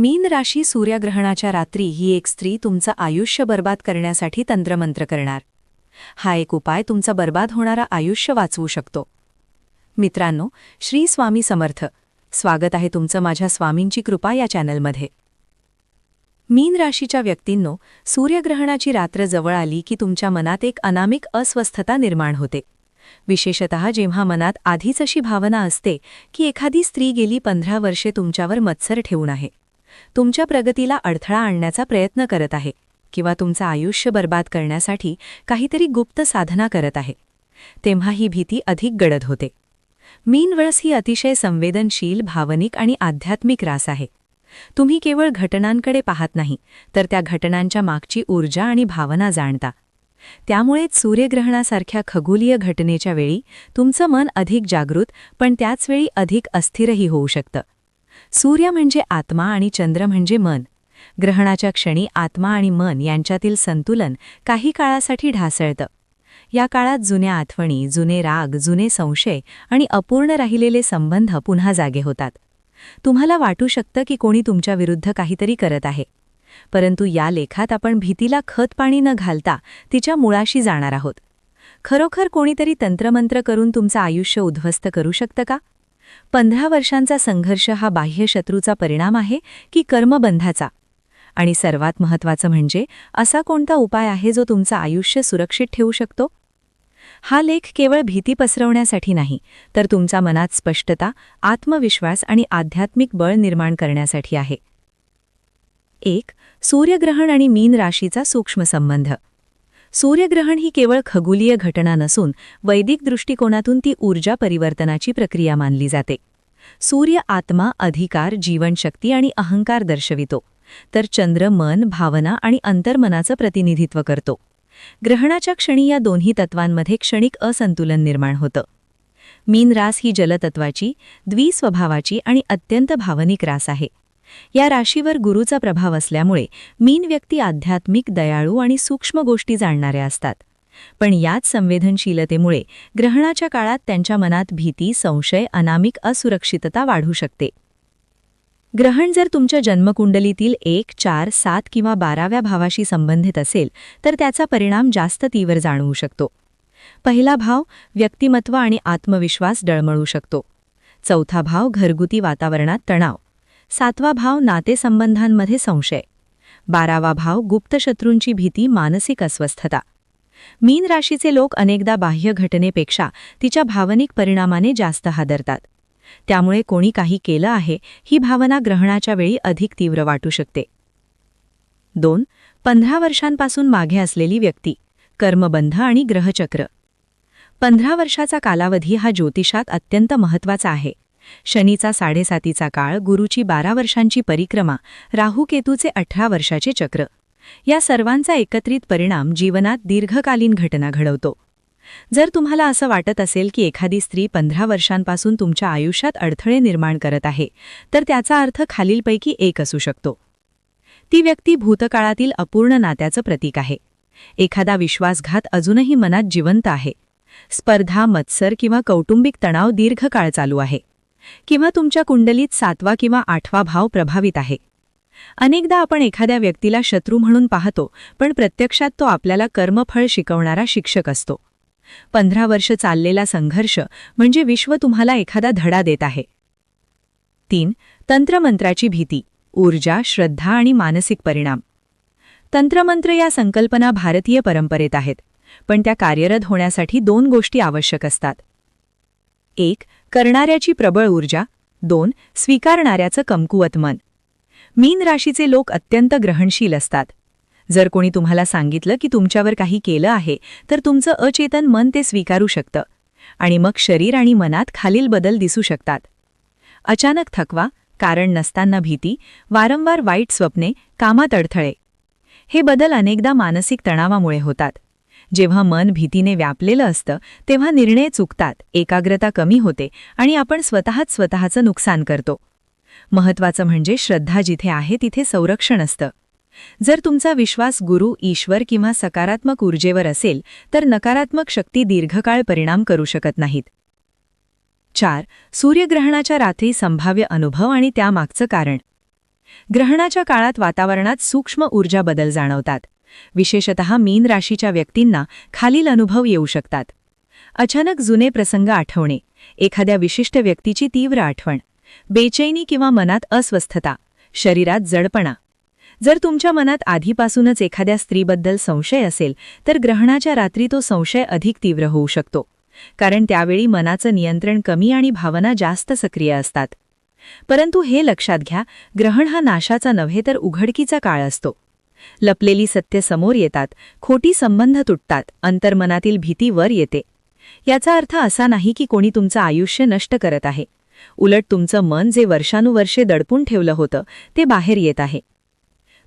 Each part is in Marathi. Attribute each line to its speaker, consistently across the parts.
Speaker 1: मीन राशी सूर्यग्रहणाच्या रात्री ही एक स्त्री तुमचं आयुष्य बर्बाद करण्यासाठी तंत्रमंत्र करणार. हा एक उपाय तुमचा बर्बाद होणारा आयुष्य वाचवू शकतो. मित्रांनो श्री स्वामी समर्थ. स्वागत आहे तुमचं माझ्या स्वामींची कृपा या चॅनलमध्ये. मीन राशीच्या व्यक्तींनो सूर्यग्रहणाची रात्र जवळ आली की तुमच्या मनात एक अनामिक अस्वस्थता निर्माण होते. विशेषत जेव्हा मनात आधीच अशी भावना असते की एखादी स्त्री गेली पंधरा वर्षे तुमच्यावर मत्सर ठेवून आहे. तुमच्या प्रगतीला अडथळा आणण्याचा प्रयत्न करत आहे किंवा तुमचं आयुष्य बर्बाद करण्यासाठी काहीतरी गुप्त साधना करत आहे. तेव्हा ही भीती अधिक गडद होते. मीनवळस ही अतिशय संवेदनशील भावनिक आणि आध्यात्मिक रास आहे. तुम्ही केवळ घटनांकडे पाहत नाही तर त्या घटनांच्या मागची ऊर्जा आणि भावना जाणता. त्यामुळेच सूर्यग्रहणासारख्या खगोलीय घटनेच्या वेळी तुमचं मन अधिक जागृत पण त्याचवेळी अधिक अस्थिरही होऊ शकतं. सूर्य म्हणजे आत्मा आणि चंद्र म्हणजे मन. ग्रहणाच्या क्षणी आत्मा आणि मन यांच्यातील संतुलन काही काळासाठी ढासळतं. या काळात जुन्या आठवणी जुने राग जुने संशय आणि अपूर्ण राहिलेले संबंध पुन्हा जागे होतात. तुम्हाला वाटू शकतं की कोणी तुमच्या विरुद्ध काहीतरी करत आहे. परंतु या लेखात आपण भीतीला खत पाणी न घालता तिच्या मुळाशी जाणार आहोत. खरोखर कोणीतरी तंत्रमंत्र करून तुमचं आयुष्य उद्ध्वस्त करू शकतं का? पंधरा वर्षांचा संघर्ष हा बाह्य शत्रूचा परिणाम आहे की कर्मबंधाचा. आणि सर्वात महत्त्वाचं म्हणजे असा कोणता उपाय आहे जो तुमचं आयुष्य सुरक्षित ठेवू शकतो? हा लेख केवळ भीती पसरवण्यासाठी नाही तर तुमच्या मनात स्पष्टता आत्मविश्वास आणि आध्यात्मिक बळ निर्माण करण्यासाठी आहे. एक सूर्यग्रहण आणि मीन राशीचा सूक्ष्म संबंध. सूर्यग्रहण ही केवळ खगोलीय घटना नसून वैदिक दृष्टिकोनातून ती ऊर्जा परिवर्तनाची प्रक्रिया मानली जाते. सूर्य आत्मा अधिकार जीवनशक्ती आणि अहंकार दर्शवितो तर चंद्र मन भावना आणि अंतर्मनाचं प्रतिनिधित्व करतो. ग्रहणाच्या क्षणी या दोन्ही तत्वांमध्ये क्षणिक असंतुलन निर्माण होतं. मीन रास ही जलतत्वाची द्विस्वभावाची आणि अत्यंत भावनिक रास आहे. या राशीवर गुरुचा प्रभाव असल्यामुळे मीन व्यक्ती आध्यात्मिक दयाळू आणि सूक्ष्म गोष्टी जाणणाऱ्या असतात. पण याच संवेदनशीलतेमुळे ग्रहणाच्या काळात त्यांच्या मनात भीती संशय अनामिक असुरक्षितता वाढू शकते. ग्रहण जर तुमच्या जन्मकुंडलीतील एक चार सात किंवा बाराव्या भावाशी संबंधित असेल तर त्याचा परिणाम जास्त तीव्र जाणवू शकतो. पहिला भाव व्यक्तिमत्व आणि आत्मविश्वास डळमळू शकतो. चौथा भाव घरगुती वातावरणात तणाव. सातवा भाव नातेसंबंधांमध्ये संशय. बारावा भाव गुप्त शत्रूंची भीती मानसिक अस्वस्थता. मीन राशीचे लोक अनेकदा बाह्य घटनेपेक्षा तिच्या भावनिक परिणामाने जास्त हादरतात. त्यामुळे कोणी काही केलं आहे ही भावना ग्रहणाच्या वेळी अधिक तीव्र वाटू शकते. दोन पंधरा वर्षांपासून मागे असलेली व्यक्ती कर्मबंध आणि ग्रहचक्र. पंधरा वर्षाचा कालावधी हा ज्योतिषात अत्यंत महत्त्वाचा आहे. शनीचा साडेसातीचा काळ गुरुची बारा वर्षांची परिक्रमा राहू केतूचे अठरा वर्षाचे चक्र. या सर्वांचा एकत्रित परिणाम जीवनात दीर्घकालीन घटना घडवतो. जर तुम्हाला असं वाटत असेल की एखादी स्त्री पंधरा वर्षांपासून तुमच्या आयुष्यात अडथळे निर्माण करत आहे तर त्याचा अर्थ खालीलपैकी एक असू शकतो. ती व्यक्ती भूतकाळातील अपूर्ण नात्याचं प्रतीक आहे. एखादा विश्वासघात अजूनही मनात जिवंत आहे. स्पर्धा मत्सर किंवा कौटुंबिक तणाव दीर्घकाळ चालू आहे. किंवा तुमच्या कुंडलीत सातवा किंवा आठवा भाव प्रभावित आहे. अनेकदा आपण एखाद्या व्यक्तीला शत्रू म्हणून पाहतो पण प्रत्यक्षात तो आपल्याला कर्मफळ शिकवणारा शिक्षक असतो. पंधरा वर्ष चाललेला संघर्ष म्हणजे विश्व तुम्हाला एखादा धडा देत आहे. तीन तंत्रमंत्राची भीती ऊर्जा श्रद्धा आणि मानसिक परिणाम. तंत्रमंत्र या संकल्पना भारतीय परंपरेत आहेत पण त्या कार्यरत होण्यासाठी दोन गोष्टी आवश्यक असतात. एक करणाऱ्याची प्रबळ ऊर्जा. दोन स्वीकारणाऱ्याचं कमकुवत मन. मीन राशीचे लोक अत्यंत ग्रहणशील असतात. जर कोणी तुम्हाला सांगितलं की तुमच्यावर काही केलं आहे तर तुमचं अचेतन मन ते स्वीकारू शकतं. आणि मग शरीर आणि मनात खालील बदल दिसू शकतात. अचानक थकवा कारण नसताना भीती वारंवार वाईट स्वप्ने कामात अडथळे. हे बदल अनेकदा मानसिक तणावामुळे होतात. जेव्हा मन भीतीने व्यापलेलं असतं तेव्हा निर्णय चुकतात एकाग्रता कमी होते आणि आपण स्वतःच स्वतःचं नुकसान करतो. महत्वाचं म्हणजे श्रद्धा जिथे आहे तिथे संरक्षण असतं. जर तुमचा विश्वास गुरु ईश्वर किंवा सकारात्मक ऊर्जेवर असेल तर नकारात्मक शक्ती दीर्घकाळ परिणाम करू शकत नाहीत. चार सूर्यग्रहणाच्या रात्री संभाव्य अनुभव आणि त्यामागचं कारण. ग्रहणाच्या काळात वातावरणात सूक्ष्म ऊर्जा बदल जाणवतात. विशेषतः मीन राशीच्या व्यक्तींना खालील अनुभव येऊ शकतात. अचानक जुने प्रसंग आठवणे एखाद्या विशिष्ट व्यक्तीची तीव्र आठवण बेचैनी किंवा मनात अस्वस्थता शरीरात जडपणा. जर तुमच्या मनात आधीपासूनच एखाद्या स्त्रीबद्दल संशय असेल तर ग्रहणाच्या रात्री तो संशय अधिक तीव्र होऊ शकतो कारण त्यावेळी मनाचं नियंत्रण कमी आणि भावना जास्त सक्रिय असतात. परंतु हे लक्षात घ्या ग्रहण हा नाशाचा नव्हे तर उघडकीचा काळ असतो. लपलेली सत्य समोर येतात खोटी संबंध तुटतात अंतर्मनातील भीती वर येते. याचा अर्थ असा नाही की कोणी तुमचं आयुष्य नष्ट करत आहे. उलट तुमचं मन जे वर्षानुवर्षे दडपून ठेवलं होतं ते बाहेर येत आहे.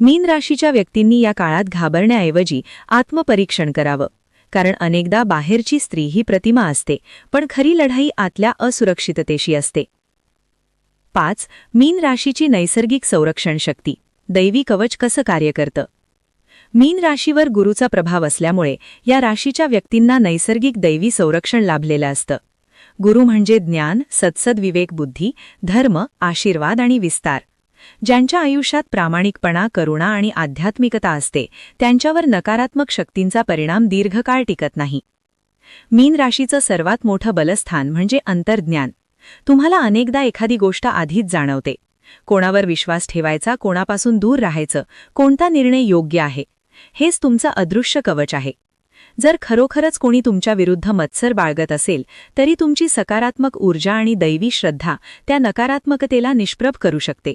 Speaker 1: मीन राशीच्या व्यक्तींनी या काळात घाबरण्याऐवजी आत्मपरीक्षण करावं. कारण अनेकदा बाहेरची स्त्री ही प्रतिमा असते पण खरी लढाई आतल्या असुरक्षिततेशी असते. पाच मीन राशीची नैसर्गिक संरक्षण शक्ती. दैवी कवच कसं कार्य करतं? मीन राशीवर गुरुचा प्रभाव असल्यामुळे या राशीच्या व्यक्तींना नैसर्गिक दैवी संरक्षण लाभलेलं असतं. गुरु म्हणजे ज्ञान सत्सद विवेक बुद्धी धर्म आशीर्वाद आणि विस्तार. ज्यांच्या आयुष्यात प्रामाणिकपणा करुणा आणि आध्यात्मिकता असते त्यांच्यावर नकारात्मक शक्तींचा परिणाम दीर्घकाळ टिकत नाही. मीन राशीचं सर्वात मोठं बलस्थान म्हणजे अंतर्ज्ञान. तुम्हाला अनेकदा एखादी गोष्ट आधीच जाणवते. कोणावर विश्वास ठेवायचा कोणापासून दूर राहायचं कोणता निर्णय योग्य आहे हेच तुमचं अदृश्य कवच आहे. जर खरोखरच कोणी तुमच्या विरुद्ध मत्सर बाळगत असेल तरी तुमची सकारात्मक ऊर्जा आणि दैवी श्रद्धा त्या नकारात्मकतेला निष्प्रभ करू शकते.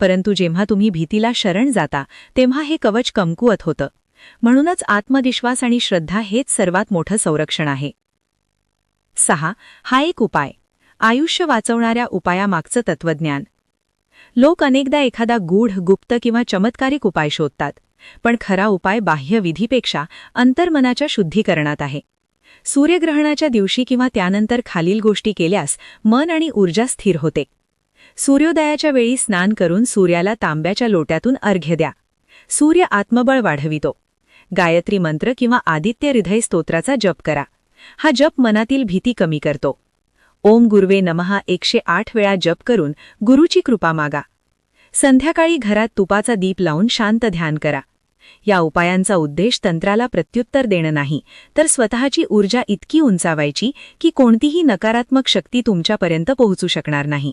Speaker 1: परंतु जेव्हा तुम्ही भीतीला शरण जाता तेव्हा हे कवच कमकुवत होतं. म्हणूनच आत्मविश्वास आणि श्रद्धा हेच सर्वात मोठं संरक्षण आहे. सहा हा एक उपाय. आयुष्य वाचवणाऱ्या उपायामागचं तत्वज्ञान लोक अनेकदा एखादा गूढ गुप्त किंवा चमत्कारिक उपाय शोधतात पण खरा उपाय बाह्य विधीपेक्षा अंतर्मनाच्या शुद्धीकरणात आहे. सूर्यग्रहणाच्या दिवशी किंवा त्यानंतर खालील गोष्टी केल्यास मन आणि ऊर्जा स्थिर होते. सूर्योदयाच्या वेळी स्नान करून सूर्याला तांब्याच्या लोट्यातून अर्घ्य द्या. सूर्य आत्मबळ वाढवितो. गायत्री मंत्र किंवा आदित्य हृदय स्तोत्राचा जप करा. हा जप मनातील भीती कमी करतो. ओम गुरुवे नमहा एकशे आठ वेळा जप करून गुरुची कृपा मागा. संध्याकाळी घरात तुपाचा दीप लावून शांत ध्यान करा. या उपायांचा उद्देश तंत्राला प्रत्युत्तर देणं नाही तर स्वतःची ऊर्जा इतकी उंचावायची की कोणतीही नकारात्मक शक्ती तुमच्यापर्यंत पोहोचू शकणार नाही.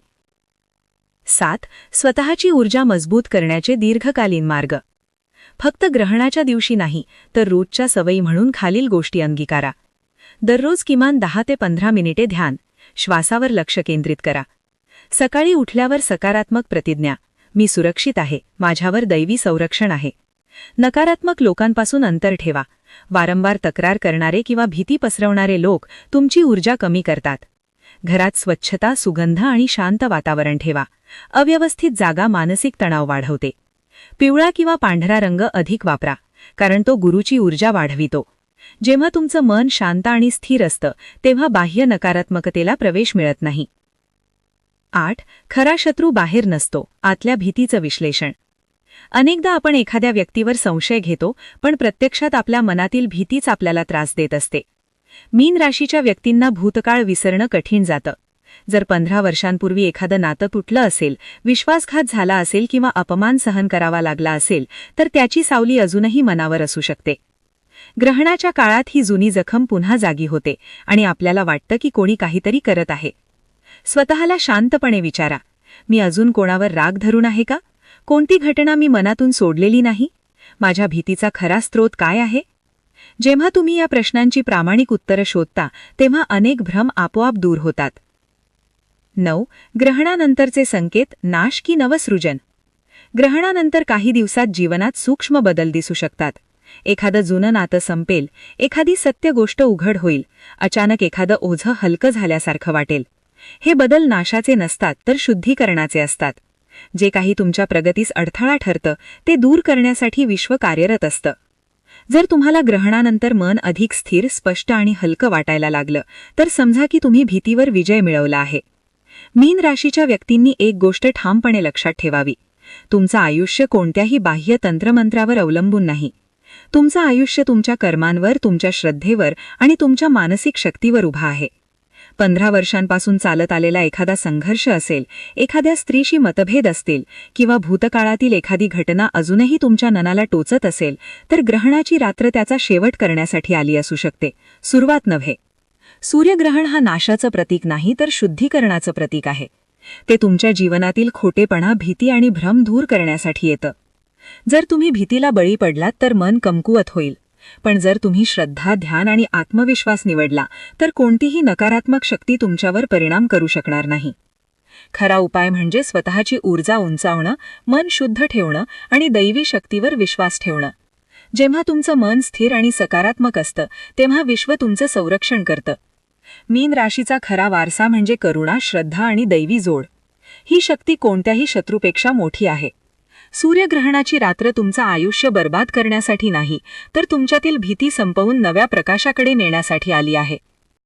Speaker 1: सात स्वतःची ऊर्जा मजबूत करण्याचे दीर्घकालीन मार्ग. फक्त ग्रहणाच्या दिवशी नाही तर रोजच्या सवयी म्हणून खालील गोष्टी अंगीकारा. दररोज किमान दहा ते पंधरा मिनिटे ध्यान. श्वासावर लक्ष केंद्रित करा. सकाळी उठल्यावर सकारात्मक प्रतिज्ञा मी सुरक्षित आहे माझ्यावर दैवी संरक्षण आहे. नकारात्मक लोकांपासून अंतर ठेवा. वारंवार तक्रार करणारे किंवा भीती पसरवणारे लोक तुमची ऊर्जा कमी करतात. घरात स्वच्छता सुगंध आणि शांत वातावरण ठेवा. अव्यवस्थित जागा मानसिक तणाव वाढवते. पिवळा किंवा पांढरा रंग अधिक वापरा कारण तो गुरुची ऊर्जा वाढवितो. जेव्हा तुमचं मन शांत आणि स्थिर असतं तेव्हा बाह्य नकारात्मकतेला प्रवेश मिळत नाही. आठ. खरा शत्रू बाहेर नसतो आतल्या भीतीचं विश्लेषण. अनेकदा आपण एखाद्या व्यक्तीवर संशय घेतो पण प्रत्यक्षात आपल्या मनातील भीतीच आपल्याला त्रास देत असते. मीन राशीच्या व्यक्तींना भूतकाळ विसरणं कठीण जातं. जर पंधरा वर्षांपूर्वी एखादं नातं तुटलं असेल विश्वासघात झाला असेल किंवा अपमान सहन करावा लागला असेल तर त्याची सावली अजूनही मनावर असू शकते. ग्रहणाच्या काळात ही जुनी जखम पुन्हा जागी होते आणि आपल्याला वाटतं की कोणी काहीतरी करत आहे. स्वतःला शांतपणे विचारा. मी अजून कोणावर राग धरून आहे का? कोणती घटना मी मनातून सोडलेली नाही? माझ्या भीतीचा खरा स्रोत काय आहे? जेव्हा तुम्ही या प्रश्नांची प्रामाणिक उत्तरं शोधता तेव्हा अनेक भ्रम आपोआप दूर होतात. नऊ. ग्रहणानंतरचे संकेत नाश की नवसृजन. ग्रहणानंतर काही दिवसात जीवनात सूक्ष्म बदल दिसू शकतात. एखादं जुनं नातं संपेल एखादी सत्य गोष्ट उघड होईल अचानक एखादं ओझं हलकं झाल्यासारखं वाटेल. हे बदल नाशाचे नसतात तर शुद्धीकरणाचे असतात. जे काही तुमच्या प्रगतीस अडथळा ठरतं ते दूर करण्यासाठी विश्व कार्यरत असतं. जर तुम्हाला ग्रहणानंतर मन अधिक स्थिर स्पष्ट आणि हलकं वाटायला लागलं तर समजा की तुम्ही भीतीवर विजय मिळवला आहे. मीन राशीच्या व्यक्तींनी एक गोष्ट ठामपणे लक्षात ठेवावी. तुमचं आयुष्य कोणत्याही बाह्य तंत्रमंत्रावर अवलंबून नाही. तुमचं आयुष्य तुमच्या कर्मांवर तुमच्या श्रद्धेवर आणि तुमच्या मानसिक शक्तीवर उभा आहे. पंधरा वर्षांपासून चालत आलेला एखादा संघर्ष असेल एखाद्या स्त्रीशी मतभेद असतील किंवा भूतकाळातील एखादी घटना अजूनही तुमच्या मनाला टोचत असेल तर ग्रहणाची रात्र त्याचा शेवट करण्यासाठी आली असू शकते. सुरुवात नव्हे. सूर्यग्रहण हा नाशाचं प्रतीक नाही तर शुद्धीकरणाचं प्रतीक आहे. ते तुमच्या जीवनातील खोटेपणा भीती आणि भ्रम दूर करण्यासाठी येतं. जर तुम्ही भीतीला बळी पडलात तर मन कमकुवत होईल. पण जर तुम्ही श्रद्धा ध्यान आणि आत्मविश्वास निवडला तर कोणतीही नकारात्मक शक्ती तुमच्यावर परिणाम करू शकणार नाही. खरा उपाय म्हणजे स्वतःची ऊर्जा उंचावणं मन शुद्ध ठेवणं आणि दैवी शक्तीवर विश्वास ठेवणं. जेव्हा तुमचं मन स्थिर आणि सकारात्मक असतं तेव्हा विश्व तुमचं संरक्षण करतं. मीन राशीचा खरा वारसा म्हणजे करुणा श्रद्धा आणि दैवी जोड. ही शक्ती कोणत्याही शत्रूपेक्षा मोठी आहे. सूर्यग्रहणाची रात्र तुमचं आयुष्य बर्बाद करण्यासाठी नाही तर तुमच्यातील भीती संपवून नव्या प्रकाशाकडे नेण्यासाठी आली आहे.